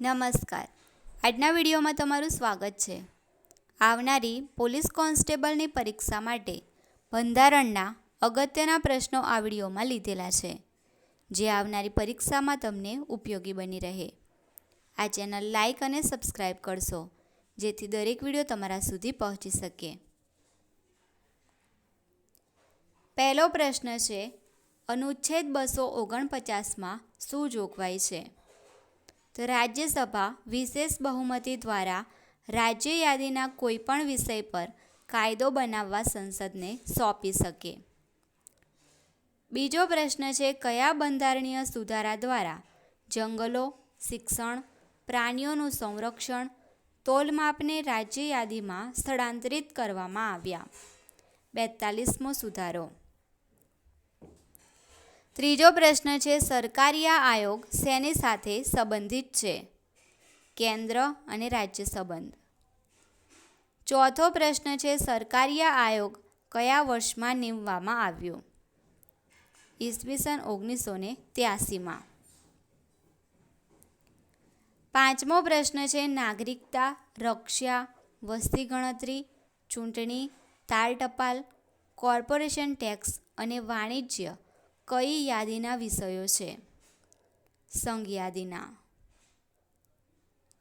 નમસ્કાર. આજના વિડીયોમાં તમારું સ્વાગત છે. આવનારી પોલીસ કોન્સ્ટેબલની પરીક્ષા માટે બંધારણના અગત્યના પ્રશ્નો આ વિડીયોમાં લીધેલા છે, જે આવનારી પરીક્ષામાં તમને ઉપયોગી બની રહે. આ ચેનલ લાઈક અને સબસ્ક્રાઈબ કરશો, જેથી દરેક વીડિયો તમારા સુધી પહોંચી શકે. પહેલો પ્રશ્ન છે, અનુચ્છેદ બસો ઓગણપચાસમાં શું જોગવાઈ છે? તો રાજ્યસભા વિશેષ બહુમતી દ્વારા રાજ્ય યાદીના કોઈપણ વિષય પર કાયદો બનાવવા સંસદને સોંપી શકે. બીજો પ્રશ્ન છે, કયા બંધારણીય સુધારા દ્વારા જંગલો, શિક્ષણ, પ્રાણીઓનું સંરક્ષણ તોલમાપને રાજ્ય યાદીમાં સ્થળાંતરિત કરવામાં આવ્યા? બેતાલીસમો સુધારો. ત્રીજો પ્રશ્ન છે સરકારીય આયોગ શેની સાથે સંબંધિત છે? કેન્દ્ર અને રાજ્ય સંબંધ. ચોથો પ્રશ્ન છે સરકારીય આયોગ કયા વર્ષમાં નીમવામાં આવ્યો? ઈસવીસન ઓગણીસો ને ત્યાસીમાં. પાંચમો પ્રશ્ન છે, નાગરિકતા, રક્ષા, વસ્તી ગણતરી, ચૂંટણી, તાલ ટપાલ, કોર્પોરેશન ટેક્સ અને વાણિજ્ય કઈ યાદીના વિષયો છે? સંઘ યાદીના.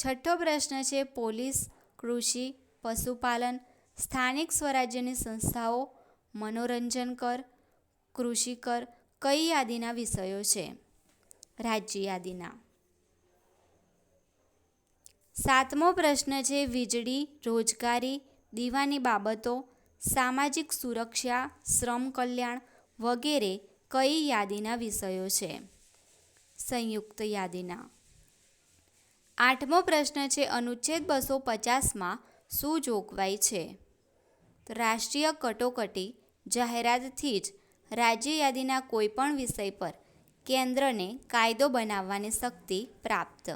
છઠ્ઠો પ્રશ્ન છે, પોલીસ, કૃષિ, પશુપાલન, સ્થાનિક સ્વરાજ્યની સંસ્થાઓ, મનોરંજન કર, કૃષિ કર, કઈ યાદીના વિષયો છે? રાજ્ય યાદીના. સાતમો પ્રશ્ન છે, વીજળી, રોજગારી, દીવાની બાબતો, સામાજિક સુરક્ષા, શ્રમ કલ્યાણ વગેરે કઈ યાદીના વિષયો છે? સંયુક્ત યાદીના. આઠમો પ્રશ્ન છે, અનુચ્છેદ બસો પચાસમાં શું જોગવાઈ છે? રાષ્ટ્રીય કટોકટી જાહેરાતથી જ રાજ્ય યાદીના કોઈપણ વિષય પર કેન્દ્રને કાયદો બનાવવાની શક્તિ પ્રાપ્ત.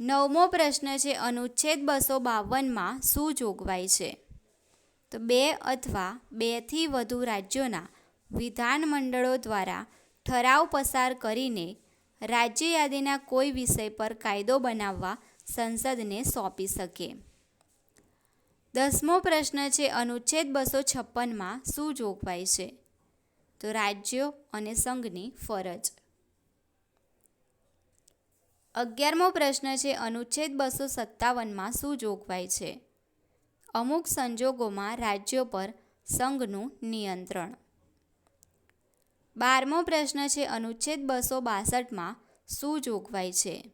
નવમો પ્રશ્ન છે, અનુચ્છેદ બસો બાવનમાં શું જોગવાઈ છે? તો બે અથવા બેથી વધુ રાજ્યોના વિધાનમંડળો દ્વારા ઠરાવ પસાર કરીને રાજ્ય યાદીના કોઈ વિષય પર કાયદો બનાવવા સંસદને સોંપી શકે. દસમો પ્રશ્ન છે, અનુચ્છેદ બસો છપ્પનમાં શું જોગવાઈ છે? તો રાજ્યો અને સંઘની ફરજ. અગિયારમો પ્રશ્ન છે, અનુચ્છેદ બસો સત્તાવનમાં શું જોગવાઈ છે? અમુક સંજોગોમાં રાજ્યો પર સંઘનું નિયંત્રણ. બારમો પ્રશ્ન છે, અનુચ્છેદ બસો બાસઠમાં શું જોગવાઈ છે?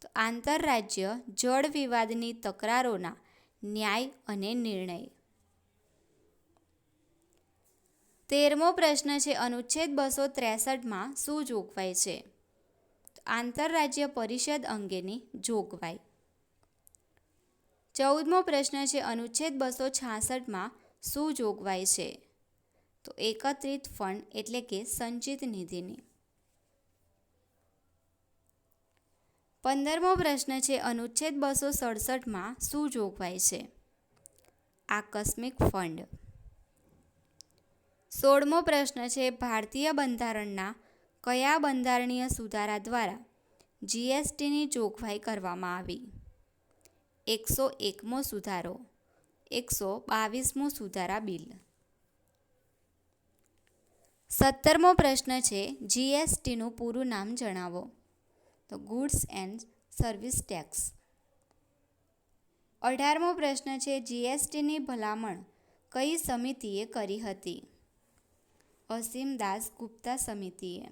તો આંતરરાજ્ય જળ વિવાદની તકરારોના ન્યાય અને નિર્ણય. તેરમો પ્રશ્ન છે, અનુચ્છેદ બસો ત્રેસઠમાં શું જોગવાઈ છે? આંતરરાજ્ય પરિષદ અંગેની જોગવાઈ. ચૌદમો પ્રશ્ન છે, અનુચ્છેદ બસો છાસઠમાં શું જોગવાઈ છે? તો એકત્રિત ફંડ એટલે કે સંચિત નિધિની. પંદરમો પ્રશ્ન છે, અનુચ્છેદ બસો સડસઠમાં શું જોગવાઈ છે? આકસ્મિક ફંડ. સોળમો પ્રશ્ન છે, ભારતીય બંધારણના કયા બંધારણીય સુધારા દ્વારા જીએસટીની જોગવાઈ કરવામાં આવી? એકસો એકમો સુધારો. એકસો બાવીસમો સુધારા બિલ. સત્તરમો પ્રશ્ન છે, જીએસટીનું પૂરું નામ જણાવો. તો ગુડ્સ એન્ડ સર્વિસ ટેક્સ. અઢારમો પ્રશ્ન છે, જીએસટીની ભલામણ કઈ સમિતિએ કરી હતી? અસીમ દાસ ગુપ્તા સમિતિએ.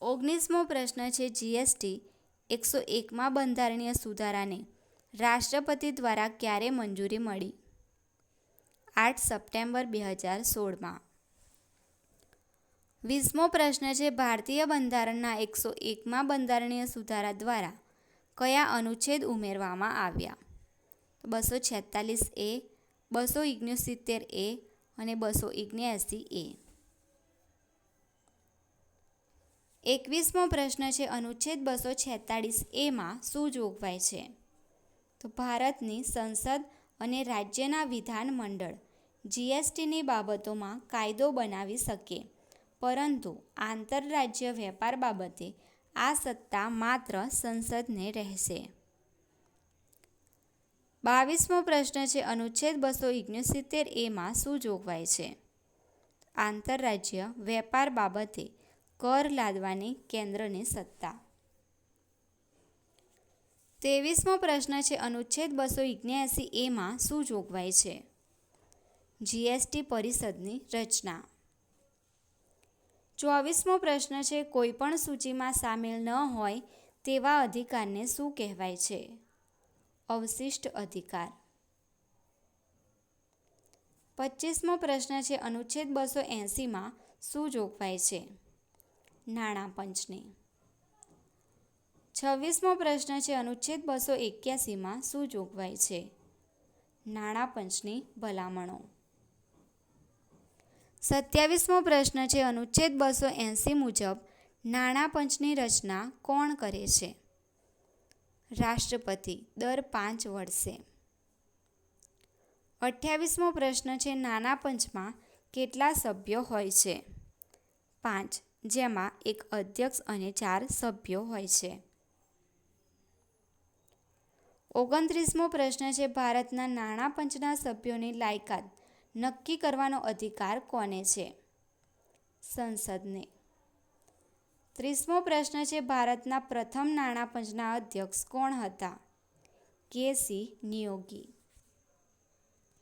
ઓગણીસમો પ્રશ્ન છે, જીએસટી એકસો એકમાં બંધારણીય સુધારાને રાષ્ટ્રપતિ દ્વારા ક્યારે મંજૂરી મળી? આઠ સપ્ટેમ્બર બે હજાર સોળમાં. વીસમો પ્રશ્ન છે, ભારતીય બંધારણના એકસો એકમાં બંધારણીય સુધારા દ્વારા કયા અનુચ્છેદ ઉમેરવામાં આવ્યા? બસો છેતાલીસ એ, બસો ઓગણસિત્તેર એ અને બસો ઓગણએંસી એ. એકવીસમો પ્રશ્ન છે, અનુચ્છેદ બસો છેતાળીસ એમાં શું જોગવાઈ છે? તો ભારતની સંસદ અને રાજ્યના વિધાનમંડળ જીએસટીની બાબતોમાં કાયદો બનાવી શકે. પરંતુ આંતરરાજ્ય વેપાર બાબતે આ સત્તા માત્ર સંસદને રહેશે. બાવીસમો પ્રશ્ન છે, અનુચ્છેદ બસો ઓગણસિત્તેર એમાં શું જોગવાઈ છે? આંતરરાજ્ય વેપાર બાબતે કર લાદવાની કેન્દ્રની સત્તા. ત્રેવીસમો પ્રશ્ન છે, અનુચ્છેદ બસો ઓગણએંસી એમાં શું જોગવાઈ છે? જીએસટી પરિષદની રચના. ચોવીસમો પ્રશ્ન છે, કોઈપણ સૂચિમાં સામેલ ન હોય તેવા અધિકારને શું કહેવાય છે? અવશિષ્ટ અધિકાર. પચીસમો પ્રશ્ન છે, અનુચ્છેદ બસો એંસીમાં શું જોગવાઈ છે? નાણાં પંચને. છવ્વીસમો પ્રશ્ન છે, અનુચ્છેદ બસો એક્યાસીમાં શું જોગવાઈ છે? નાણાં પંચની ભલામણો. સત્યાવીસમો પ્રશ્ન છે, અનુચ્છેદ બસો એંસી મુજબ નાણાં પંચની રચના કોણ કરે છે? રાષ્ટ્રપતિ દર પાંચ વર્ષે. અઠ્યાવીસમો પ્રશ્ન છે, નાણાં પંચમાં કેટલા સભ્યો હોય છે? પાંચ જેમાં એક અધ્યક્ષ અને ચાર સભ્યો હોય છે. ઓગણત્રીસમો પ્રશ્ન છે, ભારતના નાણાં પંચના સભ્યોની લાયકાત નક્કી કરવાનો અધિકાર કોને છે? સંસદને. ત્રીસમો પ્રશ્ન છે, ભારતના પ્રથમ નાણાં પંચના અધ્યક્ષ કોણ હતા? કે સી નિયોગી.